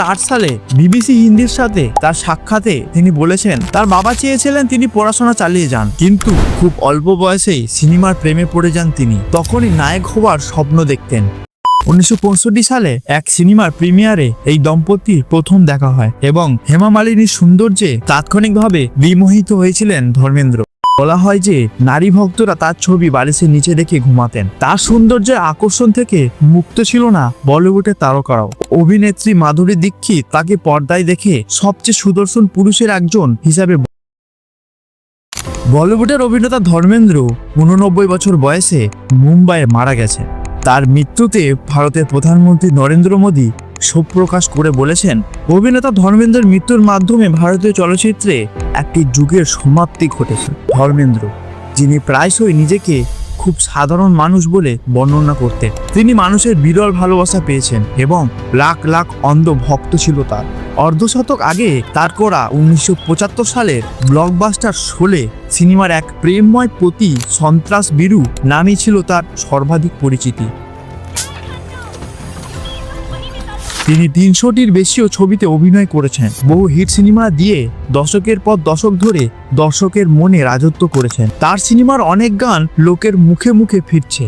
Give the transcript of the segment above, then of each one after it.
আট সালে বিবিসি হিন্দির সাথে তার সাক্ষাতে তিনি বলেছেন, তার বাবা চেয়েছিলেন তিনি পড়াশোনা চালিয়ে যান, কিন্তু খুব অল্প বয়সেই সিনেমার প্রেমে পড়ে যান তিনি। তখনই নায়ক হওয়ার স্বপ্ন দেখতেন। উনিশশো পঁয়ষট্টি সালে এক সিনেমার প্রিমিয়ারে এই দম্পতির প্রথম দেখা হয় এবং হেমা মালিনীর সৌন্দর্যে তাৎক্ষণিকভাবে বিমোহিত হয়েছিলেন ধর্মেন্দ্র। বলা হয় যে নারী ভক্তরা তার ছবি বালিশের নিচে রেখে ঘুমাতেন। তার সৌন্দর্যের আকর্ষণ থেকে মুক্ত ছিল না বলিউডের তারকারাও। অভিনেত্রী মাধুরী দীক্ষিত তাকে পর্দায় দেখে সবচেয়ে সুদর্শন পুরুষের একজন হিসাবে বলিউডের অভিনেতা ধর্মেন্দ্র উননব্বই বছর বয়সে মুম্বাইয়ে মারা গেছে তার মৃত্যুতে ভারতের প্রধানমন্ত্রী নরেন্দ্র মোদী শোক প্রকাশ করে বলেছেন, অভিনেতা ধর্মেন্দ্রের মৃত্যুর মাধ্যমে ভারতীয় চলচ্চিত্রে একটি যুগের সমাপ্তি ঘটেছে। ধর্মেন্দ্র, যিনি প্রায়শই নিজেকে খুব সাধারণ মানুষ বলে বর্ণনা করতেন, তিনি মানুষের বিরল ভালোবাসা পেয়েছেন এবং লাখ লাখ অন্ধ ভক্ত ছিল তার। অর্ধশতক আগে তার করা উনিশশো পঁচাত্তর সালের ব্লকবাস্টার শোলে সিনেমার এক প্রেমময় প্রতি সন্ত্রাস বীরু নামই ছিল তার সর্বাধিক পরিচিতি। তিনি তিনশোটির বেশিও ছবিতে অভিনয় করেছেন। বহু হিট সিনেমা দিয়ে দশকের পর দশক ধরে দর্শকের মনে রাজত্ব করেছেন। তার সিনেমার অনেক গান লোকের মুখে মুখে ফিরছে।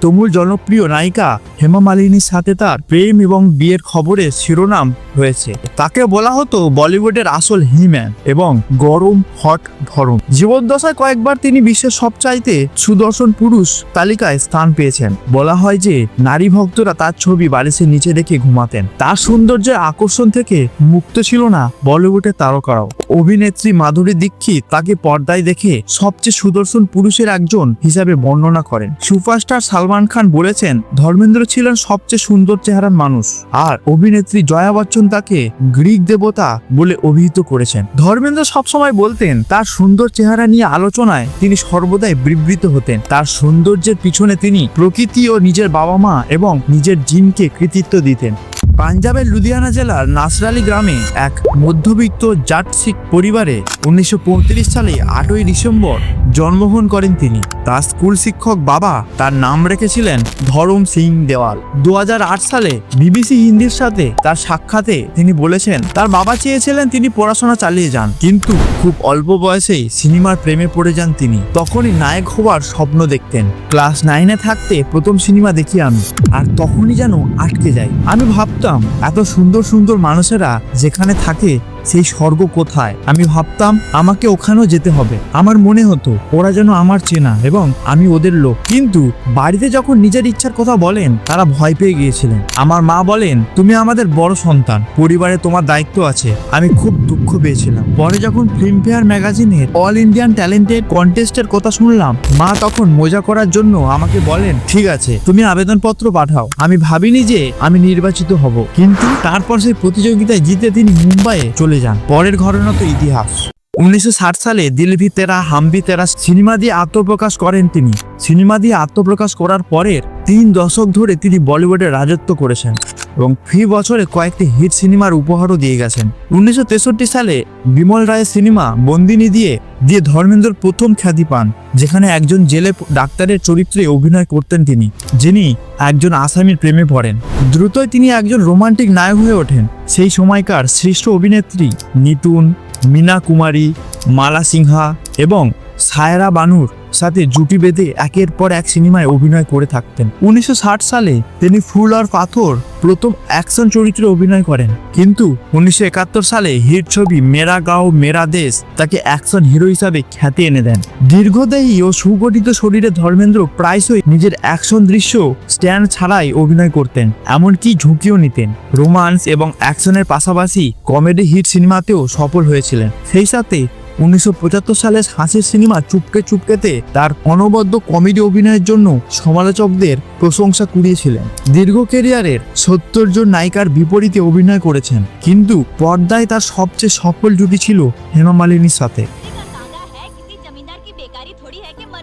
তুমুল জনপ্রিয় নায়িকা হেমা মালিনীর সাথে তার প্রেম এবং বিয়ের খবরে শিরোনাম হয়েছে তাকে বলা হতো বলিউডের আসল হিম্যান এবং গরম হট ধরম জীবদ্দশায় কয়েকবার তিনি বিশ্বের সবচাইতে সুদর্শন পুরুষ তালিকায় স্থান পেয়েছেন। বলা হয় যে, নারী ভক্তরা তার ছবি বালিশের নিচে রেখে ঘুমাতেন। তার সৌন্দর্যের আকর্ষণ থেকে মুক্ত ছিল না বলিউডের তারকারাও। অভিনেত্রী মাধুরী দীক্ষিত তাকে পর্দায় দেখে সবচেয়ে সুদর্শন পুরুষের একজন হিসাবে বর্ণনা করেন। সুপারস্টার সালমান খান বলেছেন, ধর্মেন্দ্র ছিলেন সবচেয়ে সুন্দর চেহারার মানুষ। আর অভিনেত্রী জয়া বচ্চন তাকে গ্রিক দেবতা বলে অভিহিত করেছেন। ধর্মেন্দ্র সবসময় বলতেন, তার সুন্দর চেহারা নিয়ে আলোচনায় তিনি সর্বদাই বিবৃত হতেন। তার সৌন্দর্যের পিছনে তিনি প্রকৃতি ও নিজের বাবা মা এবং নিজের জিমকে কৃতিত্ব দিতেন। পাঞ্জাবের লুধিয়ানা জেলার নাসরালি গ্রামে এক মধ্যবিত্ত জাট শিখ পরিবারে উনিশশো পঁয়ত্রিশ সালে আটই ডিসেম্বর জন্মগ্রহণ করেন তিনি। তার স্কুল শিক্ষক বাবা তার নাম রেখেছিলেন ধরম সিং দেওয়াল। দু হাজার আট সালে বিবিসি হিন্দির সাথে তার সাক্ষাতে তিনি বলেছেন, তার বাবা চেয়েছিলেন তিনি পড়াশোনা চালিয়ে যান, কিন্তু খুব অল্প বয়সেই সিনেমার প্রেমে পড়ে যান তিনি। তখনই নায়ক হওয়ার স্বপ্ন দেখতেন। ক্লাস নাইনে থাকতে প্রথম সিনেমা দেখি আমি আর তখনই যেন আটকে যাই আমি ভাবতাম এত সুন্দর সুন্দর মানুষেরা যেখানে থাকে সেই স্বর্গ কোথায়? আমি ভাবতাম, আমাকে ওখানেও যেতে হবে। আমার মনে হতো, ওরা যেন আমার চেনা এবং আমি ওদের লোক। কিন্তু বাড়িতে যখন নিজের ইচ্ছার কথা বলেন, তারা ভয় পেয়ে গিয়েছিলেন। আমার মা বলেন, তুমি আমাদের বড় সন্তান, পরিবারে তোমার দায়িত্ব আছে। আমি খুব দুঃখ পেয়েছিলাম। পরে যখন ফিল্মফেয়ার ম্যাগাজিনের অল ইন্ডিয়ান ট্যালেন্টেড কন্টেস্টের কথা শুনলাম, মা তখন মজা করার জন্য আমাকে বলেন, ঠিক আছে, তুমি আবেদনপত্র পাঠাও। আমি ভাবিনি যে আমি নির্বাচিত হব। কিন্তু তারপর সেই প্রতিযোগিতায় জিতে তিনি মুম্বাইয়ে চলে যান। পরের ঘটনা তো ইতিহাস। উনিশশো ষাট সালে দিলভি তেরা হাম ভি তেরা সিনেমা দিয়ে আত্মপ্রকাশ করেন তিনি। সিনেমা দিয়ে আত্মপ্রকাশ করার পরের তিন দশক ধরে তিনি বলিউডে রাজত্ব করেছেন। এবং ফি বছরে কয়েকটি হিট সিনেমার উপহারও দিয়ে গেছেন। উনিশশো তেষট্টি সালে বিমল রায়ের সিনেমা বন্দিনী দিয়ে দিয়ে ধর্মেন্দ্র প্রথম খ্যাতি পান, যেখানে একজন জেলে ডাক্তারের চরিত্রে অভিনয় করতেন তিনি, যিনি একজন আসামির প্রেমে পড়েন। দ্রুতই তিনি একজন রোমান্টিক নায়ক হয়ে ওঠেন। সেই সময়কার শ্রেষ্ঠ অভিনেত্রী নিতুন, মীনা কুমারী, মালা সিংহা এবং সায়রা বানুর সাথে জুটি বেঁধে একের পর এক সিনেমায় অভিনয় করে থাকতেন। উনিশশো ষাট সালে তিনি ফুল আর পাথর প্রথম অ্যাকশন চরিত্রে অভিনয় করেন। কিন্তু উনিশশো একাত্তর সালে হিট ছবি মেরা গাঁও, মেরা দেশ তাকে অ্যাকশন হিরো হিসাবে খ্যাতি এনে দেন। দীর্ঘদেহী ও সুগঠিত শরীরে ধর্মেন্দ্র প্রায়শই নিজের অ্যাকশন দৃশ্য স্ট্যান্ড ছাড়াই অভিনয় করতেন, এমনকি ঝুঁকিও নিতেন। রোমান্স এবং অ্যাকশনের পাশাপাশি কমেডি হিট সিনেমাতেও সফল হয়েছিলেন। সেই সাথে উনিশশো পঁচাত্তর সালে হাসির সিনেমা চুপকে চুপকেতে তার অনবদ্য কমেডি অভিনয়ের জন্য সমালোচকদের প্রশংসা কুড়িয়েছিলেন। দীর্ঘ কেরিয়ারের সত্তর জন নায়িকার বিপরীতে অভিনয় করেছেন, কিন্তু পর্দায় তার সবচেয়ে সফল জুটি ছিল হেমা মালিনীর সাথে।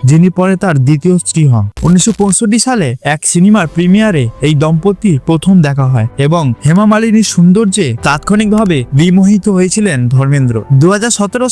যিনি পরে তার দ্বিতীয় স্ত্রী হন। উনিশশো পঁয়ষট্টি সালে এক সিনেমার প্রিমিয়ারে এই দম্পতির প্রথম দেখা হয় এবং হেমা মালিনীর সৌন্দর্যে তাৎক্ষণিকভাবে বিমোহিত হয়েছিলেন ধর্মেন্দ্র। দু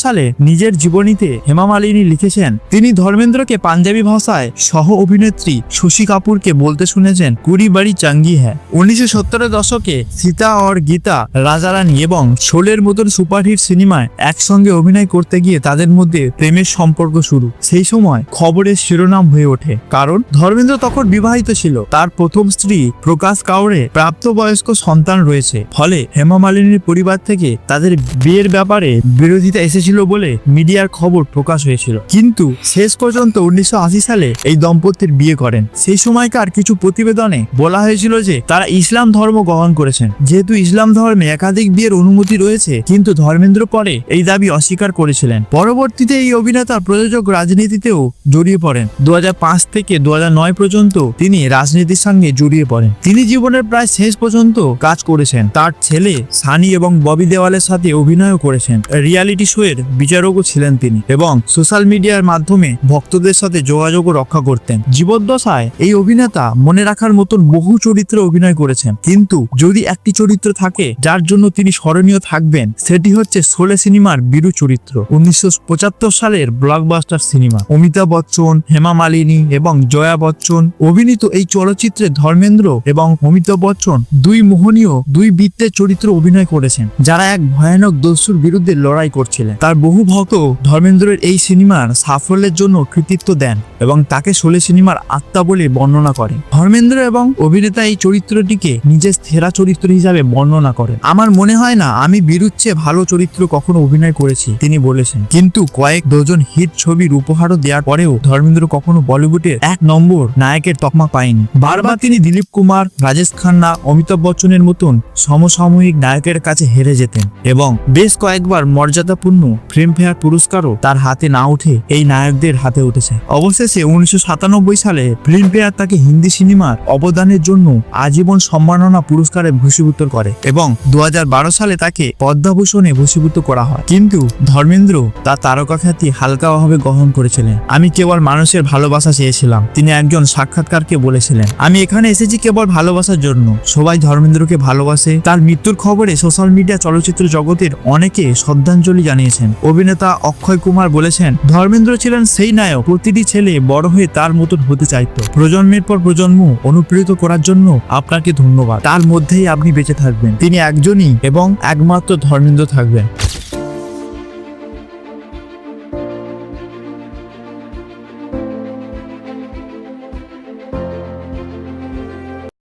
সালে নিজের জীবনীতে হেমা মালিনী লিখেছেন, তিনি ধর্মেন্দ্রকে পাঞ্জাবি ভাষায় সহ অভিনেত্রী শশী কাপুরকে বলতে শুনেছেন, কুড়ি বাড়ি চাঙ্গি হ্যাঁ উনিশশো দশকে সীতা অর গীতা, রাজারানী এবং শোলের মতন সুপারহিট সিনেমায় একসঙ্গে অভিনয় করতে গিয়ে তাদের মধ্যে প্রেমের সম্পর্ক শুরু। সেই সময় খবরের শিরোনাম হয়ে ওঠে। কারণ ধর্মেন্দ্র তখন বিবাহিত ছিল। তার প্রথম স্ত্রী প্রকাশ কাউরে প্রাপ্তবয়স্ক সন্তান রয়েছে। ফলে হেমা মালিনীর পরিবার থেকে তাদের বিয়ের ব্যাপারে বিরোধিতা এসেছিল বলে মিডিয়ার খবর প্রকাশ হয়েছিল। কিন্তু শেষ পর্যন্ত উনিশশো সালে এই দম্পতির বিয়ে করেন। সেই সময়কার কিছু প্রতিবেদনে বলা হয়েছিল যে তারা ইসলাম ধর্ম গ্রহণ করেছেন। যেহেতু ইসলাম ধর্মে একাধিক বিয়ের অনুমতি রয়েছে, কিন্তু ধর্মেন্দ্র পরে এই দাবি অস্বীকার করেছিলেন। পরবর্তীতে এই অভিনেতা প্রযোজক রাজনীতিতেও জড়িয়ে পড়েন। দু হাজার পাঁচ থেকে দু হাজার নয় পর্যন্ত তিনি রাজনীতির সঙ্গে জড়িয়ে পড়েন। তিনি জীবনের প্রায় শেষ পর্যন্ত কাজ করেছেন। তার ছেলে সানি এবং ববি দেওয়ালের সাথে অভিনয়ও করেছেন। রিয়ালিটি শো এর বিচারকও ছিলেন তিনি এবং সোশ্যাল মিডিয়ার মাধ্যমে ভক্তদের সাথে যোগাযোগও রক্ষা করতেন। জীবদ্দশায় এই অভিনেতা মনে রাখার মতন বহু চরিত্রে অভিনয় করেছেন। কিন্তু যদি একটি চরিত্র থাকে যার জন্য তিনি স্মরণীয় থাকবেন, সেটি হচ্ছে শোলে সিনেমার বীরু চরিত্র। উনিশশো পঁচাত্তর সালের ব্লকবাস্টার সিনেমা। অমিতাভ বচ্চন, হেমা মালিনী এবং জয়া বচ্চন, অভিনীত এই চলচ্চিত্রে ধর্মেন্দ্র এবং অমিতাভ বচ্চন দুই মোহনীয়, দুই বৃত্তের চরিত্র অভিনয় করেছেন। যারা এক ভয়ানক দস্যুর বিরুদ্ধে লড়াই করছিলেন। তার বহু ভক্ত ধর্মেন্দ্রের এই সিনেমার সাফল্যের জন্য কৃতিত্ব দেন এবং তাকে শোলে সিনেমার আত্মা বলে বর্ণনা করেন। ধর্মেন্দ্র এবং অভিনেতা এই চরিত্রটিকে নিজের সেরা চরিত্র হিসাবে বর্ণনা করেন। আমার মনে হয় না, আমি বিরুদ্ধে ভালো চরিত্র কখনো অভিনয় করেছি, তিনি বলেছেন। কিন্তু কয়েক ডজন হিট ছবির উপহারও দেওয়ার পরেও ধর্মেন্দ্র কখনো বলিউডের এক নম্বর নায়কের তকমা পায়নি। বারবার তিনি দিলীপ কুমার, রাজেশ খান্না, অমিতাভ বচ্চনের মতন সমসাময়িক নায়কের কাছে হেরে যেতেন এবং বেশ কয়েকবার মর্যাদাপূর্ণ ফিল্মফেয়ার পুরস্কারও তার হাতে না উঠে এই নায়কদের হাতে উঠেছে। অবশেষে উনিশশো সাতানব্বই সালে ফিল্মফেয়ার তাকে হিন্দি সিনেমার অবদানের জন্য আজীবন সম্মাননা পুরস্কারে ভূষীভূত করে এবং দু হাজার বারো সালে তাকে পদ্মাভূষণে ভূষীভূত করা হয়। কিন্তু ধর্মেন্দ্র তার তারকা খ্যাতি হালকাভাবে গ্রহণ করেছিলেন। আমি কেবল মানুষের ভালোবাসা চেয়েছিলাম। তিনি একজন সাক্ষাৎকারকে বলেছিলেন, আমি এখানে এসেছি কেবল ভালোবাসার জন্য। সবাই ধর্মেন্দ্রকে ভালোবাসে। তার মৃত্যুর খবরে সোশ্যাল মিডিয়া চলচ্চিত্র জগতের অনেকে শ্রদ্ধাঞ্জলি জানিয়েছেন। অভিনেতা অক্ষয় কুমার বলেছেন, ধর্মেন্দ্র ছিলেন সেই নায়ক। প্রতিটি ছেলে বড় হয়ে তার মতন হতে চাইতো। প্রজন্মের পর প্রজন্ম অনুপ্রেরিত করার জন্য আপনাকে ধন্যবাদ। তার মধ্যেই আপনি বেঁচে থাকবেন। তিনি একজনই এবং একমাত্র ধর্মেন্দ্র থাকবেন।